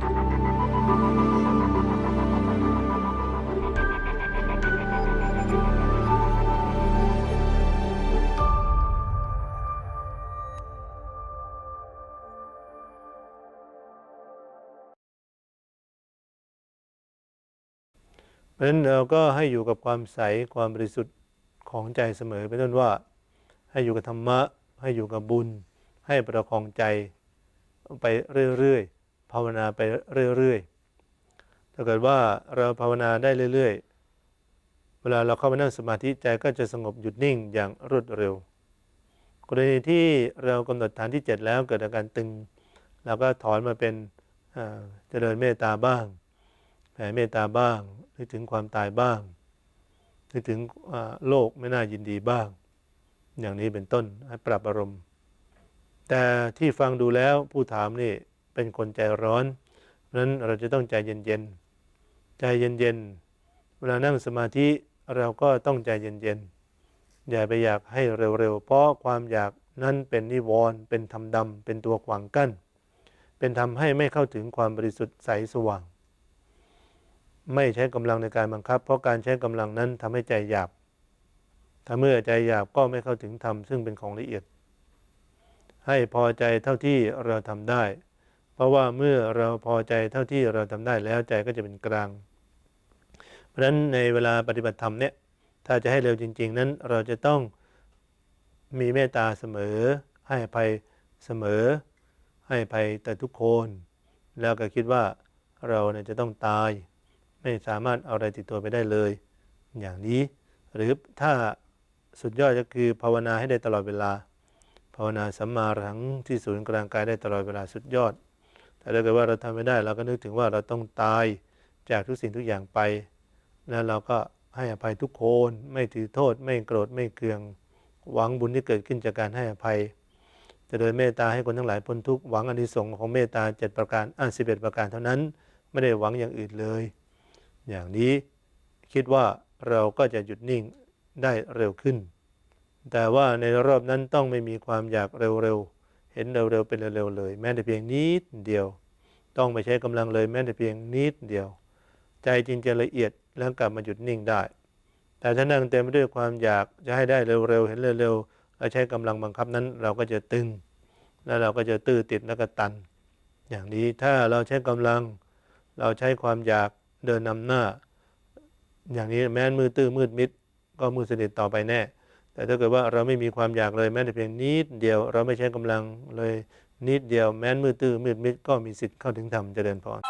เพราะฉะนั้นเราก็ให้อยู่กับความใสความบริสุทธิ์ของใจเสมอเป็นต้นว่า ให้อยู่กับธรรมะ ให้อยู่กับบุญ ให้ประคองใจไปเรื่อยๆ ภาวนาไปเรื่อยๆ ถ้าเกิดว่าเราภาวนาได้เรื่อยๆ เวลาเราเข้ามานั่งสมาธิใจก็จะสงบหยุดนิ่งอย่างรวดเร็ว กรณีที่เรากำหนดฐานที่ 7 แล้วเกิดอาการตึงเราก็ถอนมาเป็นเจริญเมตตาบ้างแผ่เมตตาบ้างนึกถึงความตายบ้างนึกถึงโลกไม่น่ายินดีบ้าง อย่างนี้เป็นต้นให้ปรับอารมณ์ แต่ที่ฟังดูแล้วผู้ถามนี่ เป็นคนใจร้อนเพราะนั้นเราจะต้องใจเย็นๆ ใจเย็นๆ เวลานั่งสมาธิเราก็ต้องใจเย็นๆ อย่าไปอยากให้เร็วๆ เพราะความอยากนั้นเป็นนิวรณ์เป็นธรรมดำเป็นตัวขวางกั้น เป็นทำให้ไม่เข้าถึงความบริสุทธิ์ใสสว่าง ไม่ใช้กำลังในการบังคับ เพราะการใช้กำลังนั้นทำให้ใจหยาบ ถ้าเมื่อใจหยาบก็ไม่เข้าถึงธรรมซึ่งเป็นของละเอียด ให้พอใจเท่าที่เราทำได้ ราะว่าเมื่อเราพอใจเท่าที่เราทำได้แล้วใจก็จะเป็นกลาง เพราะฉะนั้นในเวลาปฏิบัติธรรมเนี่ยถ้าจะให้เร็วจริง ๆ นั้นเราจะต้องมีเมตตาเสมอ ให้อภัยเสมอ ให้อภัยแต่ทุกคน แล้วก็คิดว่าเราเนี่ยจะต้องตาย ไม่สามารถเอาอะไรติดตัวไปได้เลย อย่างนี้ หรือถ้าสุดยอดก็คือภาวนาให้ได้ตลอดเวลา ภาวนาสัมมาอรหังที่ศูนย์กลางกายได้ตลอดเวลาสุดยอด แต่ถ้าเกิดว่าเราทำไม่ได้ เราก็นึกถึงว่าเราต้องตายจากทุกสิ่งทุกอย่างไป แล้วเราก็ให้อภัยทุกคนไม่ถือโทษ ไม่โกรธไม่เคืองหวังบุญที่เกิดขึ้นจากการให้อภัยจะโดยเมตตาให้คนทั้งหลายพ้นทุกข์หวังอนิสงส์ของเมตตาเจ็ดประการอ่าสิบเอ็ดประการเท่านั้น ไม่ได้หวังอย่างอื่นเลย อย่างนี้คิดว่าเราก็จะหยุดนิ่งได้เร็วขึ้น แต่ว่าในรอบนั้นต้องไม่มีความอยากเร็วๆ เห็นเร็วๆเป็นเร็วๆเลย แม้แต่เพียงนิดเดียว ต้องไม่ใช้กำลังเลยแม้แต่เพียงนิดเดียว ใจจริงจะละเอียดแล้วกลับมาหยุดนิ่งได้ แต่ถ้านั่งเต็มไปด้วยความอยากจะให้ได้เร็วๆเห็นเร็วๆแล้วใช้กำลังบังคับนั้น เราก็จะตึง แล้วเราก็จะตื้อติดแล้วก็ตัน อย่างนี้ถ้าเราใช้กำลัง เราใช้ความอยากเดินนำหน้า อย่างนี้แม้มือตื้อมืดมิดก็มืดสนิทต่อไปแน่ แต่ถ้าเกิดว่าเราไม่มีความอยากเลยแม้แต่เพียงนิดเดียว เราไม่ใช้กำลังเลยนิดเดียวแม้นมือตื้อมืดมิดก็มีสิทธิ์เข้าถึงธรรมเจริญพร